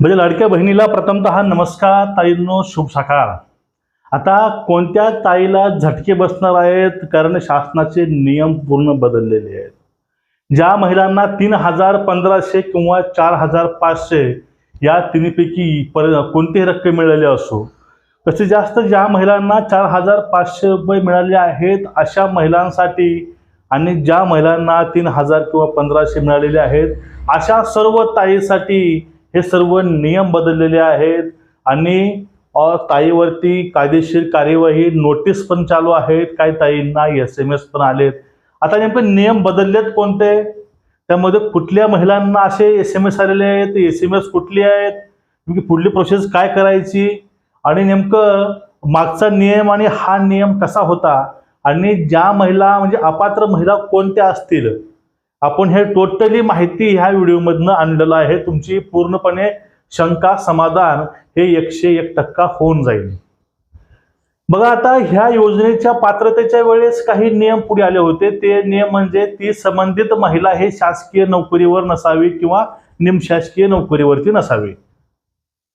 म्हणजे लाडक्या बहिणीला प्रथमतः नमस्कार ताईंनो शुभ सकाळ. आता कोणत्या ताईला झटके बसणार आहेत? कारण शासनाचे नियम पूर्ण बदललेले आहेत. ज्या महिलांना तीन हजार पंधराशे किंवा चार हजार पाचशे या तिन्हीपैकी पर कोणतीही रक्कम मिळाली असो तसे जास्त ज्या महिलांना चार हजार पाचशे रुपये मिळाले आहेत अशा महिलांसाठी आणि ज्या महिलांना तीन हजार किंवा पंधराशे मिळालेले आहेत अशा सर्व ताईसाठी हे सर्व नियम बदललेले आहेत. आणि ताईवरती कायदेशीर कार्यवाही नोटीस पण चालू आहेत. काही ताईंना एस एम एस पण आलेत. आता नेमके नियम बदललेत कोणते? त्यामध्ये कुठल्या महिलांना असे एस एम एस आलेले आहेत? एस एम एस कुठली आहेत? नेमकी पुढली प्रोसेस काय करायची? आणि नेमकं मागचा नियम आणि हा नियम कसा होता? आणि ज्या महिला म्हणजे अपात्र महिला कोणत्या असतील? आपण हे टोटली माहिती ह्या व्हिडिओमधनं आणलेलं आहे. तुमची पूर्णपणे शंका समाधान हे एकशे एक टक्का होऊन जाईल. बघा आता ह्या योजनेच्या पात्रतेच्या वेळेस काही नियम पुढे आले होते. ते नियम म्हणजे ती संबंधित महिला हे शासकीय नोकरीवर नसावी किंवा निमशासकीय नोकरीवरती नसावी.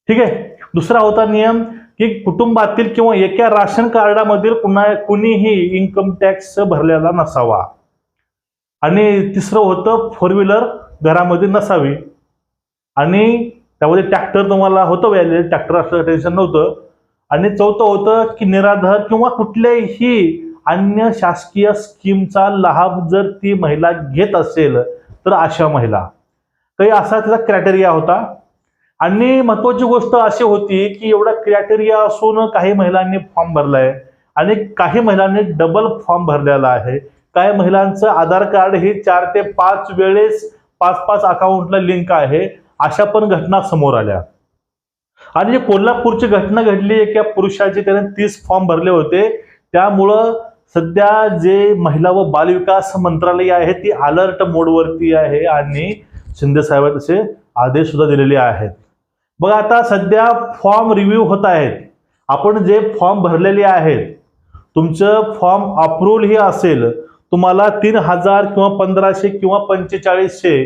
ठीक आहे? दुसरा होता नियम की कुटुंबातील किंवा एका राशन कार्डामधील कुणा कुणीही इन्कम टॅक्स भरलेला नसावा. आणि तिसरं होतं फोर व्हीलर घरामध्ये नसावी. आणि त्यामध्ये ट्रॅक्टर तुम्हाला होतं व्हॅलिड ट्रॅक्टर असलं टेन्शन नव्हतं. आणि चौथं होतं की निराधार किंवा कुठल्याही अन्य शासकीय स्कीमचा लाभ जर ती महिला घेत असेल तर अशा महिला. काही असा त्याचा क्रायटेरिया होता. आणि महत्वाची गोष्ट अशी होती की एवढा क्रायटेरिया असून काही महिलांनी फॉर्म भरलाय. आणि काही महिलांनी डबल फॉर्म भरलेला आहे. काय महिलांचं आधार कार्ड ही चार ते पाच वेळेस पाच पाच अकाउंटला लिंक आहे. अशा पण घटना समोर आल्या. आणि जे कोल्हापूरची घटना घडली एका पुरुषाचे त्याने तीस फॉर्म भरले होते. त्यामुळं सध्या जे महिला व बालविकास मंत्रालय आहे ती अलर्ट मोडवरती आहे आणि शिंदे साहेब तसे आदेश सुद्धा दिलेले आहेत. बघा आता सध्या फॉर्म रिव्ह्यू होत आहेत. आपण जे फॉर्म भरलेले आहेत तुमचं फॉर्म अप्रूव्हल ही असेल तुम्हाला तीन हजार किंवा पंधराशे किंवा पंचेचाळीसशे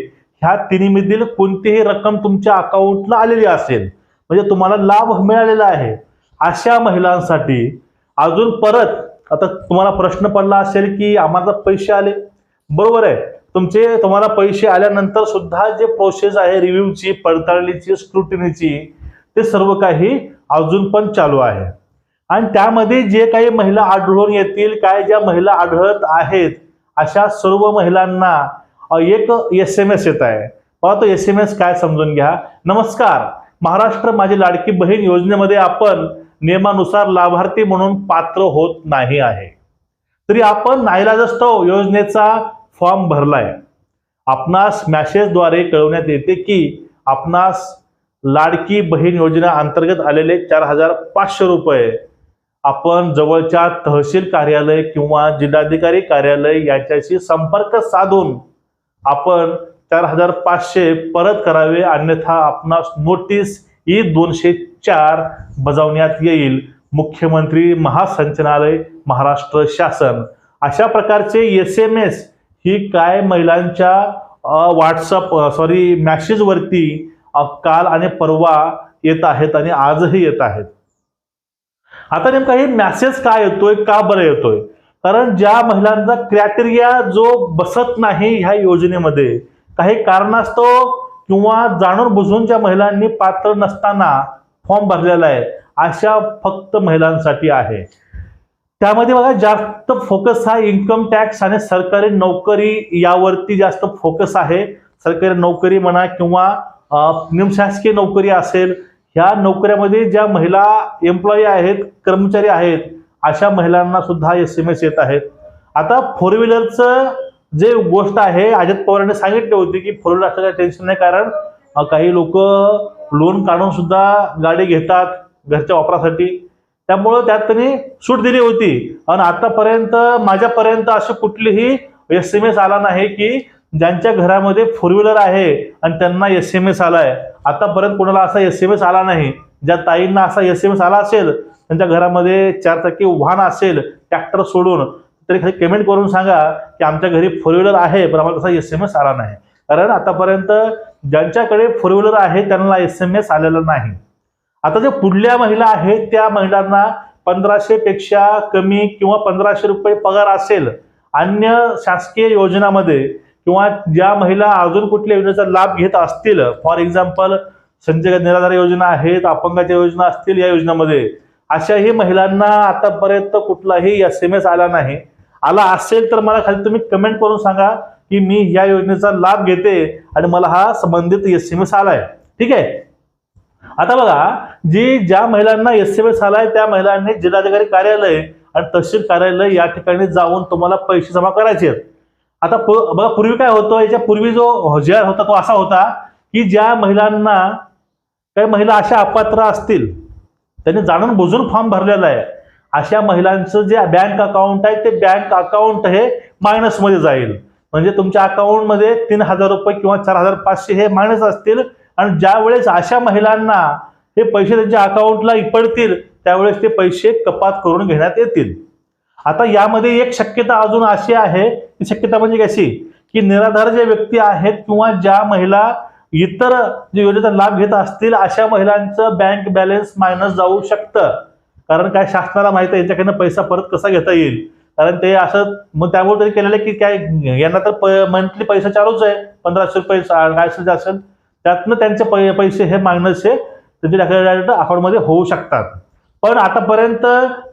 ह्या तिन्हीमधील कोणतीही रक्कम तुमच्या अकाउंटला आलेली असेल. म्हणजे तुम्हाला लाभ मिळालेला आहे. अशा महिलांसाठी अजून परत आता तुम्हाला प्रश्न पडला असेल की आम्हाला पैसे आले. बरोबर आहे. तुमचे तुम्हाला पैसे आल्यानंतर सुद्धा जे प्रोसेस आहे रिव्ह्यूची पडताळणीची स्क्रुटिनीची ते सर्व काही अजून पण चालू आहे. आणि त्यामध्ये जे काही महिला आढळून येतील काय ज्या महिला आढळत आहेत अशा सर्व महिलांना एक एस एम एस येत आहे. बघा तो एस एम एस काय समजून घ्या. नमस्कार. महाराष्ट्र माझी लाडकी बहीण योजनेमध्ये आपण नियमानुसार लाभार्थी म्हणून पात्र होत नाही आहे. तरी आपण नाईलाजस्तव योजनेचा फॉर्म भरलाय. आपणास मॅसेजद्वारे कळवण्यात येते की आपणास लाडकी बहीण योजना अंतर्गत आलेले चार हजार पाचशे रुपये आपण जवळच्या तहसील कार्यालय किंवा जिल्हाधिकारी कार्यालय यांच्याशी संपर्क साधून आपण चार हजार पाचशे परत करावे अन्यथा आपणास नोटीस ई दोनशे चार बजावण्यात येईल. मुख्यमंत्री महासंचनालय महाराष्ट्र शासन. अशा प्रकारचे एस एम एस ही काय महिलांच्या व्हॉट्सअप सॉरी मॅसेजवरती काल आणि परवा येत आहेत आणि आजही येत आहेत. आता नेमका हे मॅसेज काय येतोय का बरं येतोय? कारण ज्या महिलांचा क्रायटेरिया जो बसत नाही ह्या योजनेमध्ये काही कारणास्तव किंवा जाणून बुजून ज्या महिलांनी पात्र नसताना फॉर्म भरलेला आहे अशा फक्त महिलांसाठी आहे. त्यामध्ये बघा जास्त फोकस हा इन्कम टॅक्स आणि सरकारी नोकरी यावरती जास्त फोकस आहे. सरकारी नोकरी म्हणा किंवा निमशासकीय नोकरी असेल ह्या नोकऱ्यामध्ये ज्या महिला एम्प्लॉई आहेत कर्मचारी आहेत अशा महिलांना सुद्धा एस एम एस येत आहेत. आता फोर व्हीलरचं जे गोष्ट आहे अजित पवारांनी सांगितले होते की फोर व्हीलर असलं टेन्शन नाही कारण काही लोक लोन काढून सुद्धा गाडी घेतात घरच्या वापरासाठी. त्यामुळं त्यात त्यांनी सूट दिली होती. आणि आतापर्यंत माझ्यापर्यंत अशी कुठलीही एस एम एस आला नाही की ज्यांच्या घरामध्ये फोर व्हीलर आहे आणि त्यांना एस एम एस आलाय. आतापर्यंत कोणाला असा एस एम एस आला नाही ज्या ताईंना असा एस एम एस आला असेल त्यांच्या घरामध्ये चार चाकी वाहन असेल ट्रॅक्टर सोडून तरी खाली पेमेंट करून सांगा की आमच्या घरी फोर व्हीलर आहे पण आम्हाला तसा एस एम एस आला नाही. कारण आतापर्यंत ज्यांच्याकडे फोर व्हीलर आहे त्यांना एस एम एस आलेला नाही. आता जे पुढल्या महिला आहेत त्या महिलांना पंधराशे पेक्षा कमी किंवा पंधराशे रुपये पगार असेल अन्य शासकीय योजनामध्ये किंवा ज्या महिला अजून कुठल्या योजनेचा लाभ घेत असतील फॉर एक्झाम्पल संजय निराधार योजना आहेत अपंगाच्या योजना असतील या योजनेमध्ये अशाही महिलांना आतापर्यंत कुठलाही एस एम एस आला नाही. आला असेल तर मला खाली तुम्ही कमेंट करून सांगा की मी या योजनेचा लाभ घेते आणि मला हा संबंधित एस एम एस आलाय. ठीक आहे? आता बघा जी ज्या महिलांना एस एम एस आलाय त्या महिलांनी जिल्हाधिकारी कार्यालय आणि तहसील कार्यालय या ठिकाणी जाऊन तुम्हाला पैसे जमा करायचे आहेत. आता बघा पूर्वी काय होतं याच्या पूर्वी जो जी होता तो असा होता की ज्या महिलांना काही महिला अशा अपात्र असतील त्यांनी जाणून बुजून फॉर्म भरलेला आहे अशा महिलांचं जे बँक अकाउंट आहे ते बँक अकाउंट हे मायनसमध्ये जाईल. म्हणजे तुमच्या अकाउंटमध्ये तीन हजार रुपये किंवा चार हजार पाचशे हे मायनस असतील आणि ज्या वेळेस अशा महिलांना हे पैसे त्यांच्या अकाउंटला पडतील त्यावेळेस ते पैसे कपात करून घेण्यात येतील. आता यामध्ये एक शक्यता अजून अशी आहे ती शक्यता म्हणजे कशी? की निराधार जे व्यक्ती आहेत किंवा ज्या महिला इतर जे योजनेचा लाभ घेत असतील अशा महिलांचं बँक बॅलन्स मायनस जाऊ शकतं. कारण काय शासनाला माहीत आहे याच्याकडनं पैसा परत कसा घेता येईल? कारण ते असं मग त्यामुळे तरी केलेलं आहे की काय यांना तर मंथली पैसा चालूच आहे. पंधराशे रुपये काय असेल असेल. त्यातनं त्यांचे पै पैसे हे मायनस हे त्यांच्या डायरेक्ट अकाउंटमध्ये होऊ शकतात. पण आतापर्यंत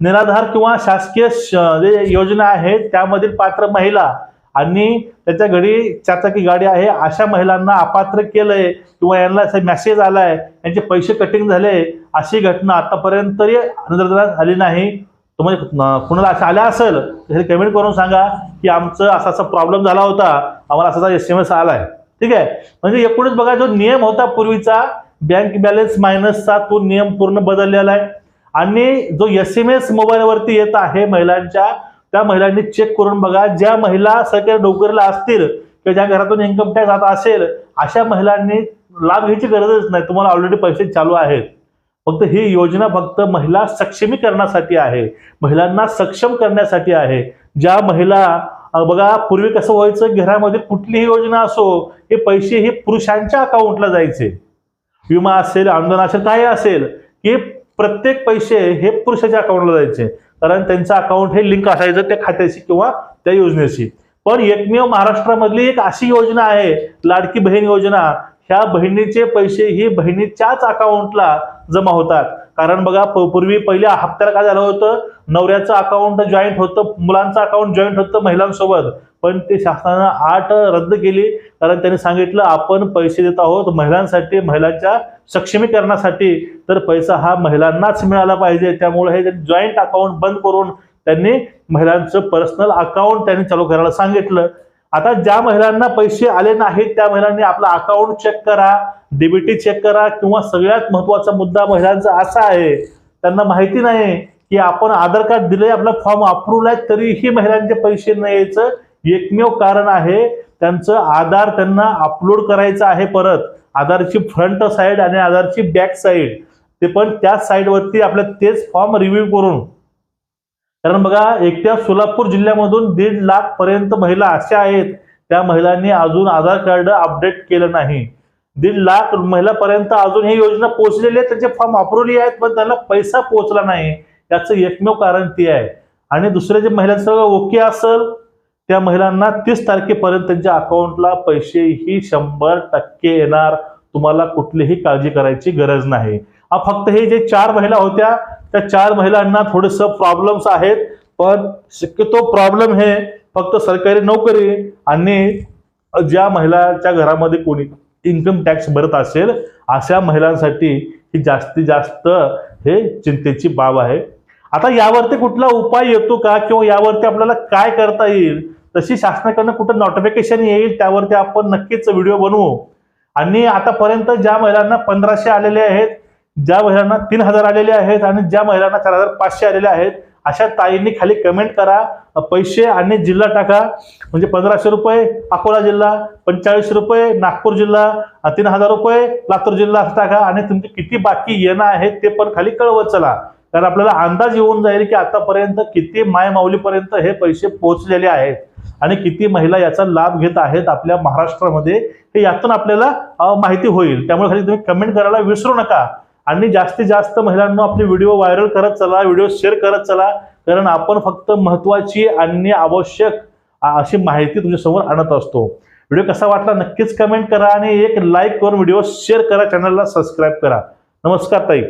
निराधार किंवा शासकीय श- जे योजना आहेत त्यामधील पात्र महिला आणि त्याच्या घरी चारचाकी गाडी आहे अशा महिलांना अपात्र केलंय किंवा यांना मेसेज आलाय यांचे पैसे कटिंग झाले अशी घटना आतापर्यंत तरी निदर्शनास आली नाही. तुम्ही कुणाला असं आल्या असेल तर कमेंट करून सांगा की आमचं असा असा प्रॉब्लेम झाला होता आम्हाला असा एस एम एस आलाय. ठीक आहे? म्हणजे एकूणच बघा जो नियम होता पूर्वीचा बँक बॅलन्स मायनसचा तो नियम पूर्ण बदललेला आहे. आणि जो एस एम एस मोबाईलवरती येत आहे महिलांच्या त्या महिलांनी चेक करून बघा ज्या महिला सरकारी नोकरीला असतील किंवा ज्या घरातून इन्कम टॅक्स आता असेल अशा महिलांनी लाभ घ्यायची गरजच नाही. तुम्हाला ऑलरेडी पैसे चालू आहेत. फक्त ही योजना फक्त महिला सक्षमीकरणासाठी आहे. महिलांना सक्षम करण्यासाठी आहे. ज्या महिला बघा पूर्वी कसं व्हायचं घरामध्ये कुठलीही योजना असो हे पैसे हे पुरुषांच्या अकाउंटला जायचे. विमा असेल अनुदान असेल काही असेल की प्रत्येक पैसे हे पुरुषाच्या अकाउंटला जायचे. कारण त्यांचं अकाउंट हे लिंक असायचं त्या खात्याशी किंवा त्या योजनेशी. पण एकमेव महाराष्ट्रामधली एक अशी योजना आहे लाडकी बहीण योजना. ह्या बहिणीचे पैसे ही बहिणीच्याच अकाउंटला जमा होतात. कारण बघा प- पूर्वी पहिल्या हप्त्याला काय झालं होतं? नवऱ्याचं अकाउंट जॉईंट होतं मुलांचं अकाउंट जॉईंट होतं महिलांसोबत. पण ते शासनानं आठ रद्द केली. कारण त्यांनी सांगितलं आपण पैसे देत आहोत महिलांसाठी महिलांच्या सक्षमीकरणासाठी. तर पैसा हा महिलांनाच मिळाला पाहिजे. त्यामुळे हे जॉईंट अकाउंट बंद करून त्यांनी महिलांचं पर्सनल अकाउंट त्यांनी चालू करायला सांगितलं. आता ज्या महिलांना पैसे आले नाहीत त्या महिलांनी आपला अकाउंट चेक करा डीबीटी चेक करा किंवा सगळ्यात महत्त्वाचा मुद्दा महिलांचा असा आहे त्यांना माहिती नाही की आपण आधार कार्ड दिले आपला फॉर्म अप्रूव्ह आहे तरीही महिलांचे पैसे न यायचं एकमेव कारण आहे. त्यांचं आधार त्यांना अपलोड करायचं आहे परत. आधारची फ्रंट साईड आणि आधारची बॅक साईड ते पण त्याच साईडवरती आपल्या तेच फॉर्म रिव्ह्यू करून. कारण बघा एकट्या सोलापूर जिल्ह्यामधून दीड लाख पर्यंत महिला अशा आहेत त्या महिलांनी अजून आधार कार्ड अपडेट केलं नाही. दीड लाख महिलापर्यंत अजून ही योजना पोहोचलेली आहे त्यांचे फॉर्म अप्रुव्हली आहेत पण त्यांना पैसा पोहोचला नाही. याचं एकमेव कारण ते आहे. आणि दुसरे जे महिलांचं सगळं ओके असेल त्या महिलांना तीस तारखेपर्यंत त्यांच्या अकाउंटला पैसे ही शंभर टक्के येणार. तुम्हाला कुठलीही काळजी करायची गरज नाही. हा फक्त हे जे चार महिला होत्या त्या चार महिलांना थोडस प्रॉब्लेम्स आहेत. पण शक्यतो प्रॉब्लेम हे फक्त सरकारी नोकरी आणि ज्या महिलाच्या घरामध्ये कोणी इन्कम टॅक्स भरत असेल अशा महिलांसाठी ही जास्तीत जास्त हे चिंतेची बाब आहे. आता यावरती कुठला उपाय येतो का? किंवा यावरती आपल्याला काय करता येईल? तशी शासनाकडनं कुठं नोटिफिकेशन येईल त्यावरती आपण नक्कीच व्हिडिओ बनवू. आणि आतापर्यंत ज्या महिलांना पंधराशे आलेले आहेत ज्या महिलांना तीन हजार आलेले आहेत आणि ज्या महिलांना चार हजार पाचशे आलेले आहेत अशा ताईंनी खाली कमेंट करा पैसे आणि जिल्हा टाका. म्हणजे पंधराशे रुपये अकोला जिल्हा पंचेचाळीस रुपये नागपूर जिल्हा तीन हजार रुपये लातूर जिल्हा असं टाका. आणि तुमचे किती बाकी येणं आहे ते पण खाली कळवत चला. कारण आपल्याला अंदाज येऊन जाईल की आतापर्यंत किती माय माऊलीपर्यंत हे पैसे पोहोचलेले आहेत आणि किती महिला याचा लाभ घेत आहेत आपल्या महाराष्ट्रामध्ये. हे यातून आपल्याला माहिती होईल. त्यामुळे खाली तुम्ही कमेंट करायला विसरू नका. आणि जास्तीत जास्त महिलांना आपले व्हिडिओ व्हायरल करत चला व्हिडिओ शेअर करत चला. कारण आपण फक्त महत्त्वाची आणि आवश्यक अशी माहिती तुमच्यासमोर आणत असतो. व्हिडिओ कसा वाटला नक्कीच कमेंट करा आणि एक लाईक करून व्हिडिओ शेअर करा चॅनलला सबस्क्राईब करा. नमस्कार ताई.